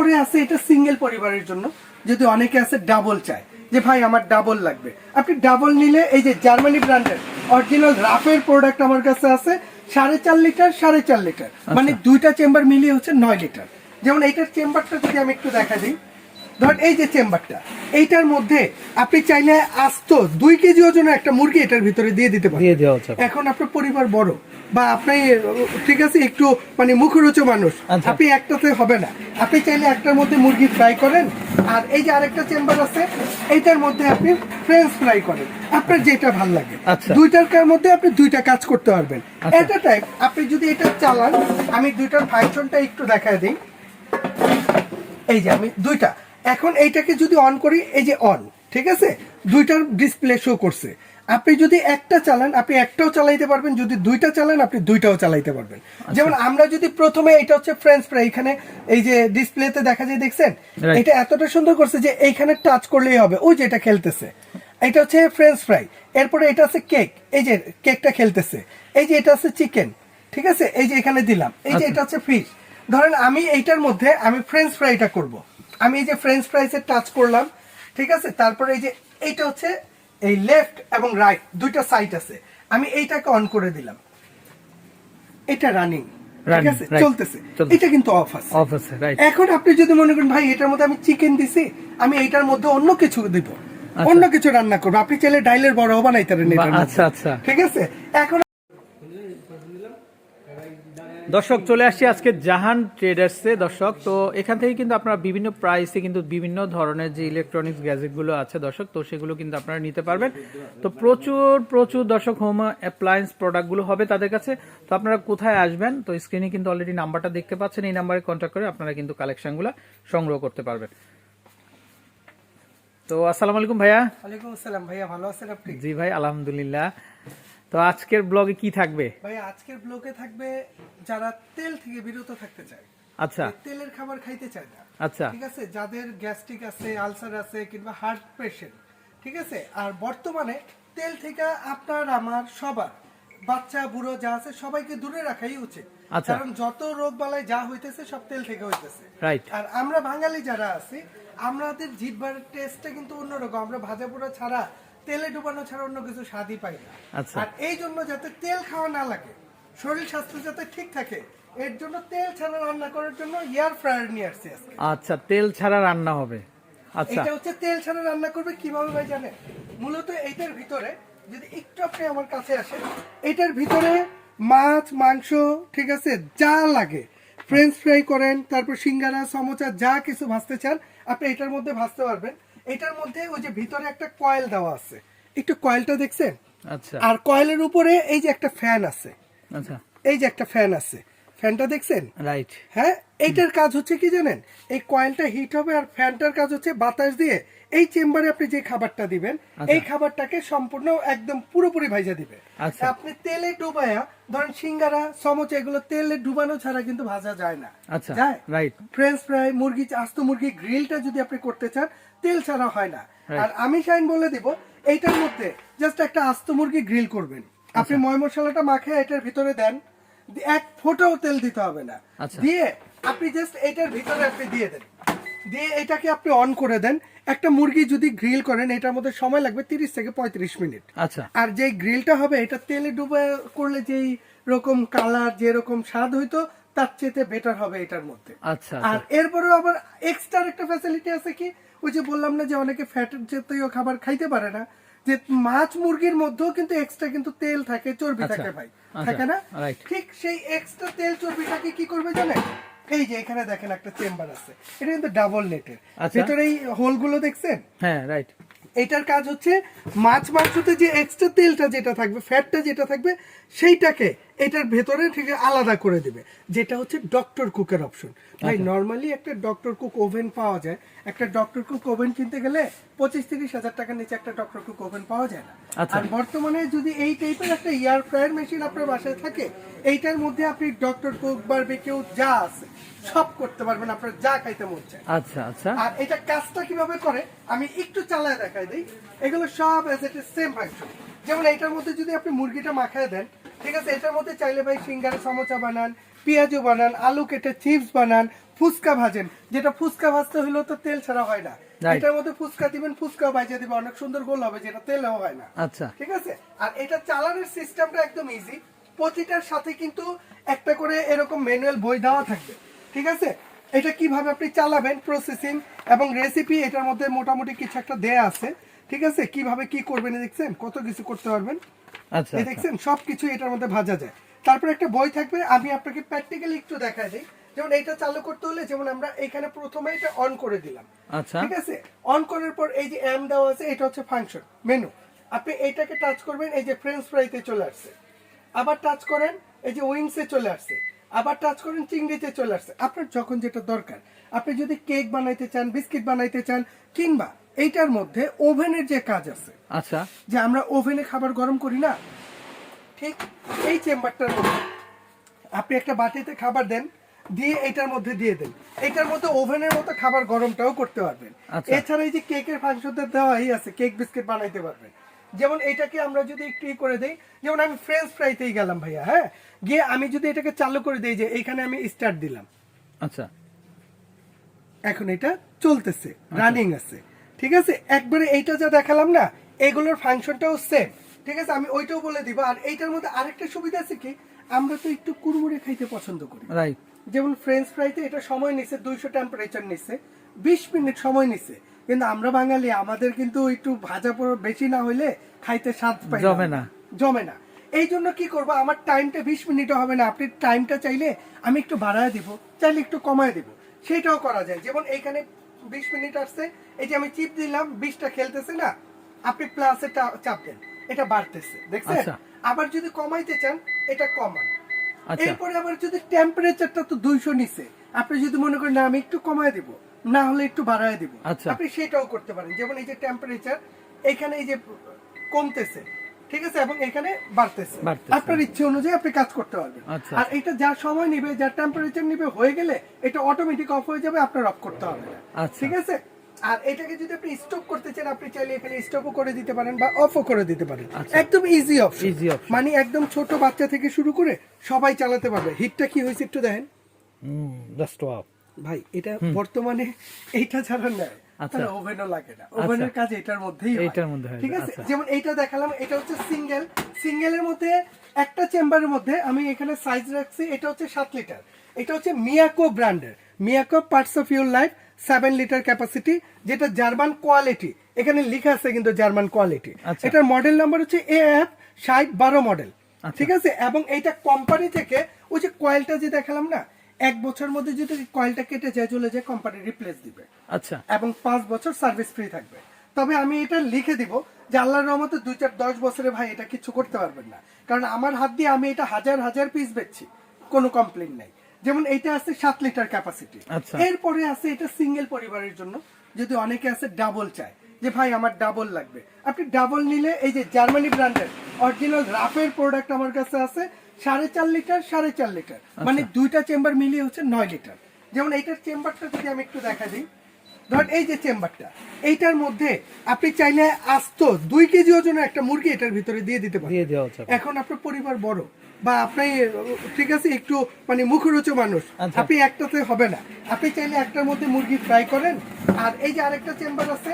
এরপরে আছে এটা সিঙ্গেল পরিবারের জন্য যদি অনেকে আছে ডাবল চায় যে ভাই আমার ডাবল লাগবে। আপনি ডাবল নিলে এই যে জার্মানি ব্র্যান্ডের অরিজিনাল রাফের প্রোডাক্ট আমার কাছে আছে সাড়ে চার লিটার সাড়ে চার লিটার মানে দুইটা চেম্বার মিলিয়ে হচ্ছে নয় লিটার যেমন এইটার চেম্বারটা যদি আমি একটু দেখা দিই ধর এই যে চেম্বারটা এইটার মধ্যে আপনি চাইলে আস্ত দুই কেজি ওজনের একটা মুরগি এটার ভিতরে দিয়ে দিতে পারেন এখন আপনার পরিবার বড় বা আপনি ঠিক আছে একটু মানে মুখরোচ মানুষ আচ্ছা। আপনি একটাতে হবে না আপনি চাইলে একটার মধ্যে মুরগি ফ্রাই করেন আর এই যে আরেকটা চেম্বার আছে এইটার মধ্যে আপনি ফ্রেঞ্চ ফ্রাই করেন আপনার যেটা ভালো লাগে আচ্ছা। দুইটার কার মধ্যে আপনি দুইটা কাজ করতে পারবেন আচ্ছা। এটা টাইপ আপনি যদি এটা চালান আমি দুইটার ফাংশনটা একটু দেখায় দিই এই যে আমি দুইটা এখন এইটাকে যদি অন করি এই যে অন ঠিক আছে? দুইটার ডিসপ্লে শো করছে। আপনি যদি একটা চালান আপনি একটাও চালাইতে পারবেন। যদি দুইটা চালান আপনি দুইটাও চালাইতে পারবেন। যেমন আমরা যদি প্রথমে এটা হচ্ছে ফ্রেঞ্চ ফ্রাই এখানে এই যে ডিসপ্লেতে দেখা যায় দেখছেন? এটা এতটা সুন্দর করছে যে এইখানে টাচ করলেই হবে। ওই যে এটা খেলতেছে। এটা হচ্ছে ফ্রেঞ্চ ফ্রাই এরপরে এটা আছে কেক এই যে কেকটা খেলতেছে। এই যে এটা আছে চিকেন ঠিক আছে? এই যে এখানে দিলাম। এই যে আচ্ছা। এটা হচ্ছে ফিশ ধরেন আমি এইটার মধ্যে আমি ফ্রেঞ্চ ফ্রাইটা করব। আমি এই যে ফ্রেঞ্চ ফ্রাইসে টাচ করলাম ঠিক আছে? তারপরে এই যে এইটা হচ্ছে এই লেফট এবং রাইট দুইটা সাইড আছে। আমি এইটাকে অন করে দিলাম। এটা রানিং ঠিক আছে? চলতেছে। এটা কিন্তু অফ আছে। অফ আছে রাইট এখন আপনি যদি মনে করেন ভাই এটার মধ্যে আমি চিকেন দিছি আমি এইটার মধ্যে অন্য কিছু দিব। অন্য কিছু রান্না করব। আপনি চাইলে ডাইলের বড় বানাইতে পারেন। আচ্ছা আচ্ছা। ঠিক আছে? এখন দর্শক চলে আসছি আজকে জাহান ট্রেডার্সে। দর্শক তো এখান থেকে কিন্তু আপনারা বিভিন্ন প্রাইসে কিন্তু বিভিন্ন ধরনের যে ইলেকট্রনিক্স গ্যাজেটগুলো আছে দর্শক তো সেগুলো কিন্তু আপনারা নিতে পারবেন। তো প্রচুর প্রচুর দর্শক হোম অ্যাপ্লায়েন্স প্রোডাক্টগুলো হবে তাদের কাছে। তো আপনারা কোথায় আসবেন? তো স্ক্রিনে কিন্তু অলরেডি নাম্বারটা দেখতে পাচ্ছেন। এই নাম্বারে কন্ট্যাক্ট করে আপনারা কিন্তু কালেকশনগুলো সংগ্রহ করতে পারবেন। তো আসসালামু আলাইকুম ভাইয়া। ওয়ালাইকুম আসসালাম ভাইয়া ভালো আছেন আপনি? জি ভাই আলহামদুলিল্লাহ। তো আজকের ব্লগে কি থাকবে? ভাই আজকের ব্লগে থাকবে যারা তেল থেকে বিরত থাকতে চায়। আচ্ছা। তেলের খাবার খাইতে চায় না। আচ্ছা। ঠিক আছে? যাদের গ্যাস্ট্রিক আছে আলসার আছে কিংবা হার্ট পেশেন্ট। ঠিক আছে? আর বর্তমানে তেল থেকে আপনার আমার সবার বাচ্চা বুড়ো যা আছে সবাইকে দূরে রাখাই উচিত। আচ্ছা। কারণ যত রোগ বালাই যা হইতেছে সব তেল থেকে হইতেছে। রাইট আর আমরা বাঙালি যারা আছি আমাদের জিহ্বার টেস্টটা কিন্তু অন্যরকম আমরা ভাজা পোড়া ছাড়া তেলে ডুবানো ছাড়া অন্য কিছু স্বাদই পাই না। আচ্ছা। আর এই জন্য যাতে তেল খাওয়া না লাগে শরীর স্বাস্থ্য যাতে ঠিক থাকে এর জন্য তেল ছাড়া রান্না করার জন্য এয়ার ফ্রায়ার নিয়ে আসছি আজকে। আচ্ছা তেল ছাড়া রান্না হবে। আচ্ছা। এটা হচ্ছে তেল ছাড়া রান্না করবে কীভাবে ভাই জানেন? মূলত এইটার ভিতরে যদি একটু আপনি আমার কাছে আসেন এটার ভিতরে মাছ মাংস ঠিক আছে যা লাগে। ফ্রেঞ্চ ফ্রাই করেন তারপর সিঙ্গারা সমোচা যা কিছু ভাজতে চান আপনি এটার মধ্যে ভাজতে পারবেন। এটার মধ্যে ওই যে ভিতরে একটা কয়েল দেওয়া আছে। একটু কয়েলটা দেখছেন? আচ্ছা। আর কয়েলের উপরে এই যে একটা ফ্যান আছে। আচ্ছা। এই যে একটা ফ্যান আছে। ফ্যানটা দেখছেন? রাইট হ্যাঁ এইটার কাজ হচ্ছে কি জানেন? এই কয়েলটা হিট হবে আর ফ্যানটার কাজ হচ্ছে বাতাস দিয়ে এই চেম্বারে আপনি যে খাবারটা দিবেন আচ্ছা। এই খাবারটাকে সম্পূর্ণ একদম পুরোপুরি ভাইজা দিবে। আচ্ছা। আপনি তেলে ডুবায়া ধরেন সিঙ্গারা সমোচা এগুলো তেলে ডুবানো ছাড়া কিন্তু ভাজা যায় না। আচ্ছা, ফ্রেঞ্চ ফ্রাই মুরগি আস্ত মুরগি গ্রিলটা যদি আপনি করতে চান তেল ছাড়া হয় না। আর আমি শাইন বলে দিব এইটার মধ্যে জাস্ট একটা আস্ত মুরগি গ্রিল করবেন। আপনি আচ্ছা। ময় মশলাটা মাখে এটার ভিতরে দেন এক ফোঁটাও তেল দিতে হবে না। আচ্ছা। দিয়ে আপনি জাস্ট এটার ভিতরে আপনি দিয়ে দেন। দিয়ে এটাকে আপনি অন করে দেন। একটা মুরগি যদি গ্রিল করেন এটার মধ্যে সময় লাগবে তিরিশ থেকে পঁয়ত্রিশ মিনিট। আচ্ছা। আর যে গ্রিলটা হবে এটা তেলে ডুবে করলে যেই রকম কালার যেরকম স্বাদ হইতো তার চেয়ে বেটার হবে এটার মধ্যে। আচ্ছা আর আচ্ছা এরপরেও আবার এক্সট্রা একটা ফ্যাসিলিটি আছে কি? ওই যে বললাম না যে অনেকে ফ্যাট জাতীয় খাবার খাইতে পারে না যে মাছ মুরগির মধ্যেও কিন্তু এক্সট্রা কিন্তু তেল থাকে চর্বি আচ্ছা, থাকে ভাই। আচ্ছা, থাকে না? ঠিক সেই এক্সট্রা তেল চর্বিটাকে কি করবে জানেন? এই যে এখানে দেখেন একটা চেম্বার আছে। এটা কিন্তু ডাবল নেটের। ভিতরে এই হোলগুলো দেখছেন? হ্যাঁ রাইট এটার কাজ হচ্ছে মাছ মাংসতে যে এক্সট্রা তেলটা যেটা থাকবে ফ্যাটটা যেটা থাকবে সেইটাকে এটার ভেতরে ঠিক আলাদা করে দেবে। যেটা হচ্ছে ডক্টর কুকের অপশন ভাই আচ্ছা। নর্মালি একটা ডক্টর কুক ওভেন পাওয়া যায়। একটা ডক্টর কুক ওভেন কিনতে গেলে পঁচিশ তিরিশ হাজার টাকার নিচে একটা ডক্টর কুক ওভেন পাওয়া যায় না। আচ্ছা। আর বর্তমানে যদি এই টাইপের একটা এয়ার ফ্রায়ার মেশিন আপনার বাসায় থাকে এইটার মধ্যে আপনি ডক্টর কুক বারবিকিউ যা আছে সব করতে পারবেন আপনার যা খাইতে মন চায়। আচ্ছা আচ্ছা। আর এটা কাজটা কীভাবে করে আমি একটু চালায় দেখাই দিই। এগুলো সব এজ ইট সেম ফাংশন যেমন এটার মধ্যে যদি আপনি মুরগিটা মাখায় দেন ঠিক আছে? এটার মধ্যে চাইলে ভাই সিঙ্গারা সমোসা বানান পেঁয়াজও বানান আলু কেটে চিপস বানান ফুচকা ভাজেন। যেটা ফুচকা ভাজতে হলেও তো তেল ছাড়া হয় না। এটার মধ্যে ফুচকা দিবেন ফুচকা ভাজা দিবেন অনেক সুন্দর গোল হবে যেটা তেলেও হয় না। আচ্ছা। ঠিক আছে? আর এটা চালানোর সিস্টেমটা একদম ইজি প্রতিটার সাথে কিন্তু একটা করে এরকম ম্যানুয়াল বই দেওয়া থাকবে। ঠিক আছে? এটা কীভাবে আপনি চালাবেন প্রসেসিং এবং রেসিপি এটার মধ্যে মোটামুটি কিছু একটা দেয়া আছে। ঠিক আছে? কীভাবে কি করবেন দেখছেন? কত কিছু করতে পারবেন? আচ্ছা দেখছেন সবকিছু এটার মধ্যে ভাজা যায়। তারপর একটা বই থাকবে আমি আপনাকে প্র্যাকটিক্যালি একটু দেখাই দিই। যেমন এইটা চালু করতে হলে যেমন আমরা এখানে প্রথমে এটা অন করে দিলাম। আচ্ছা। ঠিক আছে? অন করার পর এই যে এম দেওয়া আছে এটা হচ্ছে ফাংশন মেনু আপনি এটাকে টাচ করবেন এই যে ফ্রেঞ্চ ফ্রাইতে চলে আসছে। আবার টাচ করেন এই যে উইংসে চলে আসছে। আবার টাচ করেন চিংড়িতে চলে আসছে। আপনার যখন যেটা দরকার। আপনি যদি কেক বানাইতে চান বিস্কিট বানাইতে চান কিংবা এইটার মধ্যে ওভেনের যে কাজ আছে আচ্ছা। যে আমরা ওভেনে খাবার গরম করি না ঠিক এই চেম্বারটার মধ্যে আপনি একটা বাটিতে খাবার দেন দিয়ে এটার মধ্যে দিয়ে দেন। এটার মধ্যে ওভেনের মতো খাবার গরমটাও করতে পারবেন। আচ্ছা। এছাড়া এই যে কেকের ফাংশনটা দেওয়াই আছে কেক বিস্কিট বানাইতে পারবেন। যেমন এটাকে আমরা যদি একটু করে দেই যেমন আমি ফ্রেঞ্চ ফ্রাইতেই গেলাম ভাইয়া হ্যাঁ? গিয়ে আমি যদি এটাকে চালু করে দিই যে এইখানে আমি স্টার্ট দিলাম। আচ্ছা। এখন এটা চলতেছে রানিং আছে। ঠিক আছে? একবারে এইটা যা দেখালাম না এগুলোর ফাংশনটাও সেম ঠিক আছে? আমি ওইটাও বলে দিব। আর এইটার মধ্যে আরেকটা সুবিধা আছে কি? আমরা তো একটু কুড়মুড়ে খাইতে পছন্দ করি। রাইট যেমন ফ্রেঞ্চ ফ্রাইতে এটা সময় নিছে দুইশো টেম্পারেচার নিছে বিশ মিনিট সময় নিছে। কিন্তু আমরা বাঙালি আমাদের কিন্তু একটু ভাজা পোড়া বেশি না হইলে খাইতে স্বাদ পাই জমে না। জমে না। এই জন্য কি করব? আমার টাইমটা বিশ মিনিটও হবে না। আপনি টাইমটা চাইলে আমি একটু বাড়ায় দিব চাইলে একটু কমায় দিব। সেটাও করা যায়। যেমন এইখানে বিশ মিনিট আসছে। এই যে আমি চিপ দিলাম বিশটা খেলতেছে না আপনি প্লাসে চাপ দেন। এটা বাড়তেছে দেখছেন? আচ্ছা। আবার যদি কমাইতে চান এটা কমান। আচ্ছা। এরপরে আবার যদি টেম্পারেচারটা তো দুইশো নিচে আপনি যদি মনে করেন না আমি একটু কমায় দিব না হলে একটু বাড়ায় দিব আচ্ছা। আপনি সেটাও করতে পারেন। যেমন এই যে টেম্পারেচার এখানে এই যে কমতেছে ঠিক আছে এবং এখানে বাড়তেছে। আপনার ইচ্ছে অনুযায়ী আপনি কাজ করতে পারবেন আচ্ছা। আর এটা যা সময় নিবে যা টেম্পারেচার নিবে হয়ে গেলে এটা অটোমেটিক অফ হয়ে যাবে আপনার অফ করতে হবে আচ্ছা। ঠিক আছে আর এটাকে যদি আপনি স্টপ করতে চান আপনি চাইলে এখানে স্টপও করে দিতে পারেন বা অফও করে দিতে পারেন আচ্ছা। একদম ইজি অপশন Easy option। মানে একদম ছোট বাচ্চা থেকে শুরু করে সবাই চালাতে পারবে হিটটা কি হয়েছে একটু দেখেন জাস্ট ভাই এটা বর্তমানে এইটা ছাড়া নেয়। তাহলে ওভেনও লাগে না। ওভেনের কাজ এটার মধ্যেই। এইটার মধ্যে ঠিক আছে? আচ্ছা। যেমন এইটা দেখালাম এটা হচ্ছে সিঙ্গেল। সিঙ্গেলের মধ্যে একটা চেম্বারের মধ্যে আমি এখানে সাইজ রাখছি এটা হচ্ছে সাত লিটার এটা হচ্ছে মিয়াকো ব্র্যান্ডের Miyako parts of your life seven litre capacity যেটা জার্মান কোয়ালিটি এখানে লেখা আছে কিন্তু জার্মান কোয়ালিটি আচ্ছা। এটার মডেল নাম্বার হচ্ছে এ এফ ষাট বারো মডেল আচ্ছা। ঠিক আছে? এবং এইটা কোম্পানি থেকে ওই যে কয়েলটা যে দেখালাম না এক বছর মধ্যে যদি কয়েলটা কেটে যায় চলে যায় কোম্পানি রিপ্লেস দিবে। আচ্ছা। এবং পাঁচ বছর সার্ভিস ফ্রি থাকবে। তবে আমি এটা লিখে দিব যে আল্লাহর রহমতে দুই চার দশ বছরে ভাই এটা কিছু করতে পারবেন না। কারণ আমার হাত দিয়ে আমি এটা হাজার হাজার পিস বেচছি। কোনো কমপ্লেন নাই। যেমন এইটা আছে সাত লিটার ক্যাপাসিটি আচ্ছা। এরপরে আছে এটা সিঙ্গেল পরিবারের জন্য। যদি অনেকে আছে ডাবল চায় যে ভাই আমার ডাবল লাগবে। আপনি ডাবল নিলে এই যে জার্মানি ব্র্যান্ডের অরিজিনাল রাফের প্রোডাক্ট আমার কাছে আছে সাড়ে চার লিটার সাড়ে চার লিটার। মানে দুইটা চেম্বার মিলিয়ে হচ্ছে নয় লিটার। যেমন এইটার চেম্বারটা যদি আমি একটু দেখা দিই ধর এই যে চেম্বারটা এইটার মধ্যে আপনি চাইলে আস্ত দুই কেজি ওজনের একটা মুরগি এটার ভিতরে দিয়ে দিতে পারেন। এখন আপনার পরিবার বড় বা আপনি ঠিক আছে একটু মানে মুখরোচক মানুষ আচ্ছা। আপনি একটাতে হবে না। আপনি চাইলে একটার মধ্যে মুরগি ফ্রাই করেন আর এই যে আরেকটা চেম্বার আছে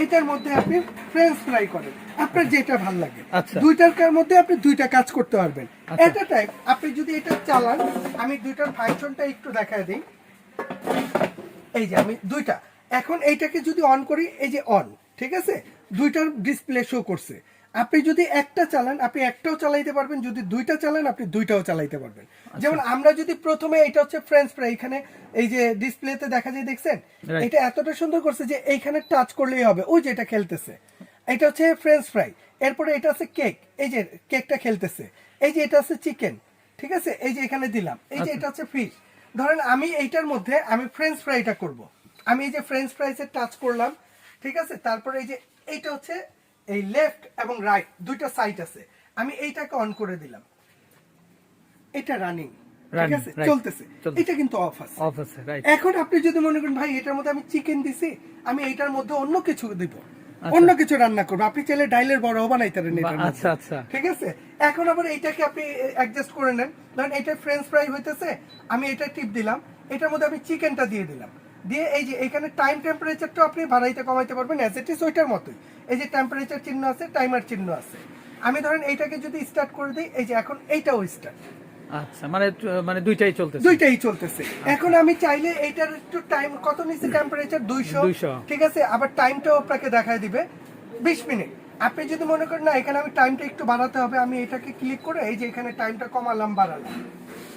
এইটার মধ্যে আপনি ফ্রেঞ্চ ফ্রাই করেন। আপনার যেটা ভালো লাগে। আচ্ছা। দুইটার কার মধ্যে আপনি দুইটা কাজ করতে পারবেন। আচ্ছা। এটা টাইপ আপনি যদি এটা চালান আমি দুইটার ফাংশনটা একটু দেখায় দিই। এই যে আমি দুইটা। এখন এইটাকে যদি অন করি এই যে অন ঠিক আছে? দুইটার ডিসপ্লে শো করছে। আপনি যদি একটা চালান আপনি একটাও চালাইতে পারবেন। যদি দুইটা চালান আপনি দুইটাও চালাইতে পারবেন। যেমন আমরা যদি প্রথমে এটা হচ্ছে ফ্রেঞ্চ ফ্রাই এখানে এই যে ডিসপ্লেতে দেখা যায় দেখছেন? এটা এতটা সুন্দর করছে যে এইখানে টাচ করলেই হবে। ওই যে এটা খেলতেছে। এটা হচ্ছে ফ্রেঞ্চ ফ্রাই এরপরে এটা আছে কেক এই যে কেকটা খেলতেছে। এই যে এটা আছে চিকেন ঠিক আছে? এই যে এখানে দিলাম। এই যে এটা হচ্ছে ফিশ ধরেন আমি এইটার মধ্যে আমি ফ্রেঞ্চ ফ্রাইটা করব। আমি এই যে ফ্রেঞ্চ ফ্রাইসে টাচ করলাম ঠিক আছে? তারপরে এই যে এইটা হচ্ছে এই লেফট এবং রাইট দুইটা সাইড আছে। আমি এইটাকে অন করে দিলাম। এটা রানিং ঠিক আছে? চলতেছে। চলতেছে। এটা কিন্তু অফ আছে। অফ আছে রাইট এখন আপনি যদি মনে করেন ভাই এটার মধ্যে আমি চিকেন দিছি আমি এটার মধ্যে অন্য কিছু দিব। অন্য কিছু রান্না করব। আপনি চাইলে ডাইলের বড় বানাইতে পারেন আচ্ছা আচ্ছা। ঠিক আছে? এখন আবার এইটাকে আপনি অ্যাডজাস্ট করে নেন। ধরেন এটা ফ্রেঞ্চ ফ্রাই হইতেছে। আমি এটা টিপ দিলাম। এটার মধ্যে আমি চিকেনটা দিয়ে দিলাম। দিয়ে এই যে এখানে টাইম টেম্পারেচারটা আপনি বাড়াইতে কমাইতে পারবেন অ্যাজ ইট ইজ ওইটার মতোই। এই যে টেম্পারেচার চিহ্ন আছে টাইমার চিহ্ন আছে। আমি ধরেন এইটাকে যদি স্টার্ট করে দিই এই যে এখন এইটাও স্টার্ট আচ্ছা মানে মানে দুইটাই চলতেছে। দুইটাই চলতেছে। এখন আমি চাইলে এইটার একটু টাইম কত নিচ্ছে টেম্পারেচার দুইশো। 200 ঠিক আছে আবার টাইমটাও আপনাকে দেখায় দিবে। বিশ মিনিট। আপনি যদি মনে করেন না এখানে আমি টাইমটা একটু বাড়াতে হবে আমি এটাকে ক্লিক করে এই যে এখানে টাইমটা কমালাম বাড়ালাম।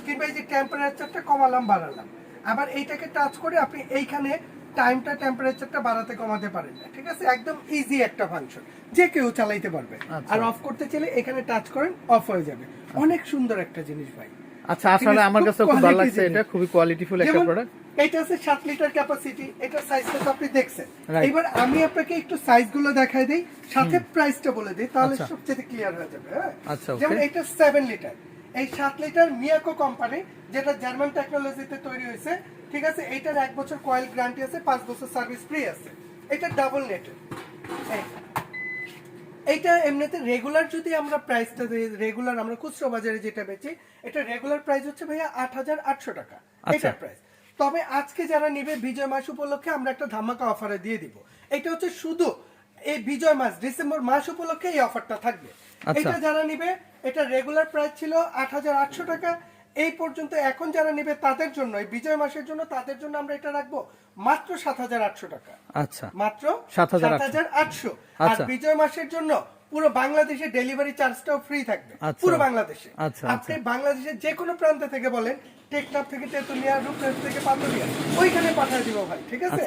কিংবা এই যে টেম্পারেচারটা কমালাম বাড়ালাম। আবার এইটাকে টাচ করে আপনি এইখানে টাইমটা টেম্পারেচারটা বাড়াতে কমাতে পারেন ঠিক আছে? একদম ইজি একটা ফাংশন যে কেউ চালাইতে পারবে। আচ্ছা। আর অফ করতে চাইলে এখানে টাচ করেন অফ হয়ে যাবে। অনেক সুন্দর একটা জিনিস ভাই। আচ্ছা আসলে আমার কাছে খুব ভালো লাগছে এটা খুবই কোয়ালিটিফুল একটা প্রোডাক্ট এটা আছে সাত লিটার ক্যাপাসিটি এটা সাইজটা তো আপনি দেখছেন। এবার আমি আপনাকে একটু সাইজগুলো দেখাই দিই সাথে প্রাইসটা বলে দিই তাহলে আচ্ছা। সবচেয়ে ক্লিয়ার হয়ে যাবে হ্যাঁ? আচ্ছা. যেমন এটা সেভেন লিটার এই সাত লিটার মিয়াকো কোম্পানি যেটা জার্মান টেকনোলজিতে তৈরি হয়েছে ঠিক আছে? এটার এক বছর কয়েল গ্যারান্টি আছে পাঁচ বছর সার্ভিস ফ্রি আছে। এটা ডাবল নেটের এইটা এমনিতে রেগুলার যদি আমরা প্রাইসটা রেগুলার আমরা খুচরো বাজারে যেটা বেচি এটা রেগুলার প্রাইস হচ্ছে ভাইয়া আট হাজার আটশো টাকা আচ্ছা। এটা প্রাইস। তবে আজকে যারা নিবে বিজয় মাস উপলক্ষে আমরা একটা ধামাকা অফারে দিয়ে দিব। এটা হচ্ছে শুধু এই বিজয় মাস ডিসেম্বর মাস উপলক্ষে এই অফারটা থাকবে। আচ্ছা। এটা যারা নিবে এটা রেগুলার প্রাইস ছিল আট হাজার আটশো টাকা এই পর্যন্ত এখন যারা নিবে তাদের জন্য এই বিজয় মাসের জন্য তাদের জন্য আমরা এটা রাখব মাত্র সাত হাজার আটশো টাকা। আচ্ছা। মাত্র 7,800 আটশো। আর আচ্ছা। বিজয় মাসের জন্য পুরো বাংলাদেশে ডেলিভারি চার্জটাও ফ্রি থাকবে। আচ্ছা। পুরো বাংলাদেশে। আচ্ছা, আপনি বাংলাদেশের যে কোনো প্রান্ত থেকে বলেন টেকনাফ থেকে তেতুলিয়া রূপগঞ্জ থেকে পাতুলিয়া ওইখানে পাঠিয়ে দিব ভাই ঠিক আছে।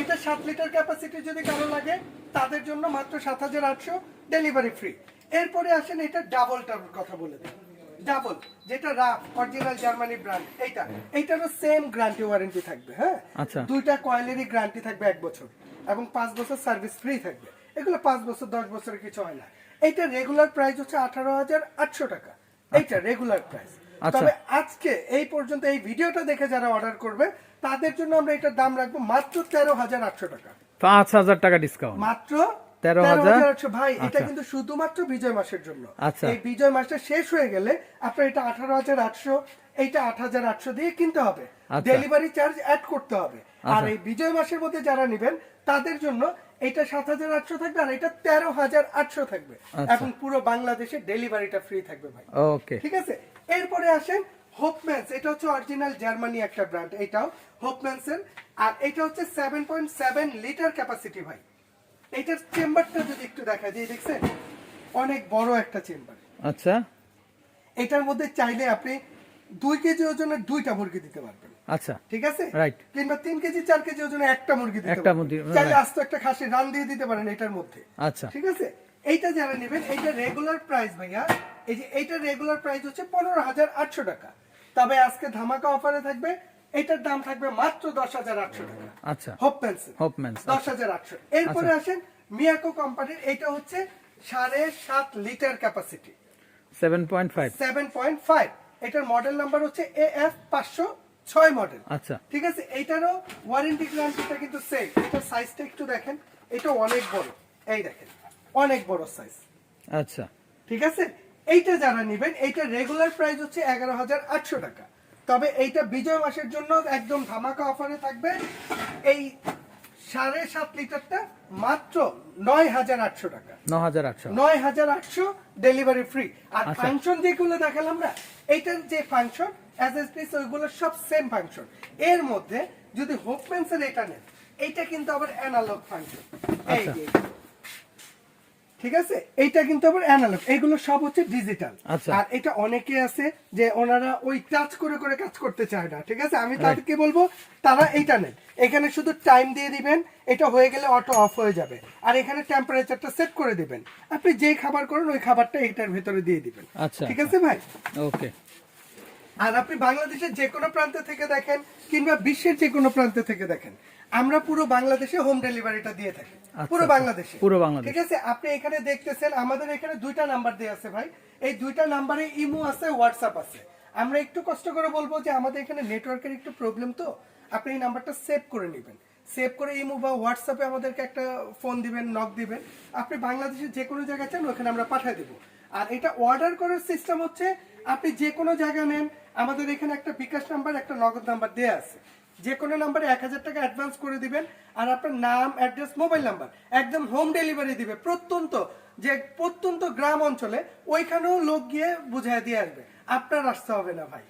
এটা সাত লিটার ক্যাপাসিটি যদি কারও লাগে তাদের জন্য মাত্র সাত হাজার আটশো ডেলিভারি ফ্রি এরপরে আসেন এটা ডাবল ডাবলটার কথা বলে দিই ডাবল যেটা রাফ অরিজিনাল জার্মানি ব্র্যান্ড এইটা। এইটারও সেম গ্যারান্টি ওয়ারেন্টি থাকবে হ্যাঁ? আচ্ছা। দুইটা কয়েলেরই গ্যারান্টি থাকবে এক বছর এবং পাঁচ বছর সার্ভিস ফ্রি থাকবে। এগুলো পাঁচ বছর দশ বছরের কিছু হয় না। এইটা রেগুলার প্রাইস হচ্ছে আঠারো হাজার আটশো টাকা। এইটা রেগুলার প্রাইস আচ্ছা। তবে আজকে এই পর্যন্ত এই ভিডিওটা দেখে যারা অর্ডার করবে তাদের জন্য আমরা এটার দাম রাখব মাত্র তেরো হাজার আটশো টাকা। পাঁচ হাজার টাকা ডিসকাউন্ট মাত্র 13,000 আটশো ভাই এটা আচ্ছা। কিন্তু শুধুমাত্র বিজয় মাসের জন্য। আচ্ছা। এই বিজয় মাসটা শেষ হয়ে গেলে আপনার এটা আঠারো হাজার আটশো এইটা আট হাজার আটশো দিয়ে কিনতে হবে। আচ্ছা। ডেলিভারি চার্জ অ্যাড করতে হবে। আর আচ্ছা। এই বিজয় মাসের মধ্যে যারা নেবেন তাদের জন্য এটা সাত হাজার আটশো থাকবে আর এটা তেরো হাজার আটশো থাকবে। এখন পুরো বাংলাদেশে ডেলিভারিটা ফ্রি থাকবে ভাই। ওকে ঠিক আছে? এরপরে আসেন হোপম্যান্স এটা হচ্ছে অরিজিনাল জার্মানি একটা ব্র্যান্ড এটাও হোপম্যান্স এর। আর এটা হচ্ছে seven point seven litre capacity ভাই। এটার চেম্বারটা যদি একটু দেখা যায় দেখছেন? অনেক বড় একটা চেম্বার। আচ্ছা। এটার মধ্যে চাইলে আপনি দুই কেজি ওজনের দুইটা মুরগি দিতে পারবেন। আচ্ছা। ঠিক আছে? Right. কিংবা তিন কেজি চার কেজি একটা মুরগি দিতে একটা মুরগি, চাইলে right. আস্ত একটা খাসি রান দিয়ে দিতে পারেন এটার মধ্যে। আচ্ছা। ঠিক আছে? এইটা যারা নেবেন এইটা রেগুলার প্রাইস ভাইয়া। এই যে এইটা রেগুলার প্রাইস হচ্ছে পনেরো হাজার আটশো টাকা। তবে আজকে ধামাকা অফারে থাকবে এটার দাম থাকবে মাত্র দশ হাজার আটশো টাকা। আচ্ছা। হোপ পেন্সিল হোপম্যান্স দশ হাজার আটশো। এরপরে আসেন মিয়াকো কোম্পানির এটা হচ্ছে সাড়ে সাত litre capacity seven point five. Seven point five. এটার মডেল নাম্বার হচ্ছে এ এফ পাঁচশো ছয় মডেল আচ্ছা। ঠিক আছে? এইটারও ওয়ারেন্টি গ্যারান্টিটা কিন্তু সেম এটার সাইজটা একটু দেখেন। এটা অনেক বড়। এই দেখেন অনেক বড় সাইজ আচ্ছা। ঠিক আছে? এইটা যারা নেবেন এইটা রেগুলার প্রাইস হচ্ছে এগারো হাজার আটশো টাকা। তবে এইটা বিজয় মাসের জন্য একদম ধামাকা অফারে থাকবে। এই সাড়ে সাত লিটারটা মাত্র নয় হাজার আটশো টাকা। ন হাজার আটশো। নয় হাজার আটশো ডেলিভারি ফ্রি আর আচ্ছা। ফাংশন যেগুলো দেখালাম না এইটার যে ফাংশন ওইগুলো সব সেম ফাংশন এর মধ্যে যদি হোপমেন্সের এটা নেন এইটা কিন্তু আবার অ্যানালগ ফাংশন এই আচ্ছা। যে ঠিক আছে? এইটা কিন্তু আবার অ্যানালগ এগুলো সব হচ্ছে ডিজিটাল আচ্ছা। আর এটা অনেকে আছে যে ওনারা ওই টাচ করে করে কাজ করতে চায় না ঠিক আছে? আমি তাদেরকে বলব তারা এইটা নেন। এখানে শুধু টাইম দিয়ে দিবেন এটা হয়ে গেলে অটো অফ হয়ে যাবে। আর এখানে টেম্পারেচারটা সেট করে দিবেন। আপনি যেই খাবার করেন ওই খাবারটা এটার ভেতরে দিয়ে দিবেন। আচ্ছা, ঠিক আছে ভাই? ওকে। আর আপনি বাংলাদেশের যে কোনো প্রান্ত থেকে দেখেন কিংবা বিশ্বের যে কোনো প্রান্ত থেকে দেখেন আমরা পুরো বাংলাদেশে হোম ডেলিভারিটা দিয়ে থাকি। পুরো আচ্ছা। বাংলাদেশে। পুরো বাংলাদেশে। ঠিক আছে আপনি এখানে দেখতেছেন আমাদের এখানে দুইটা নাম্বার দেওয়া আছে ভাই। এই দুইটা নাম্বারে ইমো আছে হোয়াটসঅ্যাপ আছে। আমরা একটু কষ্ট করে বলব যে আমাদের এখানে নেটওয়ার্কের একটু প্রবলেম তো আপনি এই নাম্বারটা সেভ করে নেবেন। সেভ করে ইমো বা হোয়াটসঅ্যাপে আমাদেরকে একটা ফোন দিবেন নক দিবেন। আপনি বাংলাদেশের যে কোনো জায়গায় চান ওখানে আমরা পাঠিয়ে দেবো। আর এটা অর্ডার করার সিস্টেম হচ্ছে আপনি যে কোনো জায়গায় নেন আমাদের এখানে একটা বিকাশ নাম্বার একটা নগদ নাম্বার দেওয়া আছে। যে কোনো নাম্বারে এক হাজার টাকা অ্যাডভান্স করে দিবেন আর আপনার নাম অ্যাড্রেস মোবাইল নাম্বার একদম হোম ডেলিভারি দিবে প্রত্যন্ত যে প্রত্যন্ত গ্রাম অঞ্চলে ওইখানেও লোক গিয়ে বুঝাই দিয়ে আসবে। আপনার আসতে হবে না ভাই।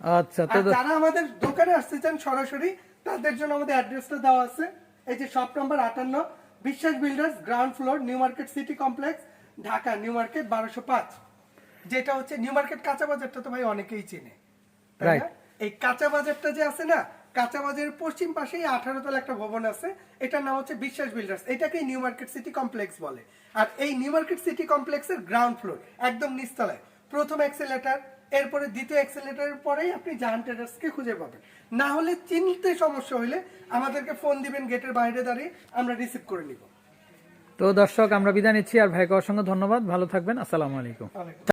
আচ্ছা তো যারা আমাদের দোকানে আসতে চান সরাসরি তাদের জন্য আমাদের অ্যাড্রেসটা দেওয়া আছে। এই যে শপ নম্বর আটান্ন Biswas builders ground floor new market city complex Dhaka new market বারোশো পাঁচ। যেটা হচ্ছে নিউ মার্কেট কাঁচা বাজারটা তো ভাই অনেকেই চেনে। তাই না? এই কাঁচা বাজারটা যে আছে না কাঁচা বাজারের পশ্চিম পাশেই আঠারো তলা একটা ভবন আছে। এটার নাম হচ্ছে বিশ্বাস বিল্ডার্স। এটাকে নিউ মার্কেট সিটি কমপ্লেক্স বলে। আর এই নিউ মার্কেট সিটি কমপ্লেক্সের গ্রাউন্ড ফ্লোর একদম নিচতলায়। প্রথম এক্সেলেটার এরপরে দ্বিতীয় এক্সেলেটারের পরেই আপনি জাহান ট্রেডার্সকে খুঁজে পাবেন। না হলে চিনতে সমস্যা হলে আমাদেরকে ফোন দিবেন গেটের বাইরে দাঁড়িয়ে আমরা রিসিভ করে নিব। তো দর্শক আমরা বিদায় নিচ্ছি। আর ভাইকে অসংখ্য ধন্যবাদ। ভালো থাকবেন। আসসালামু আলাইকুম।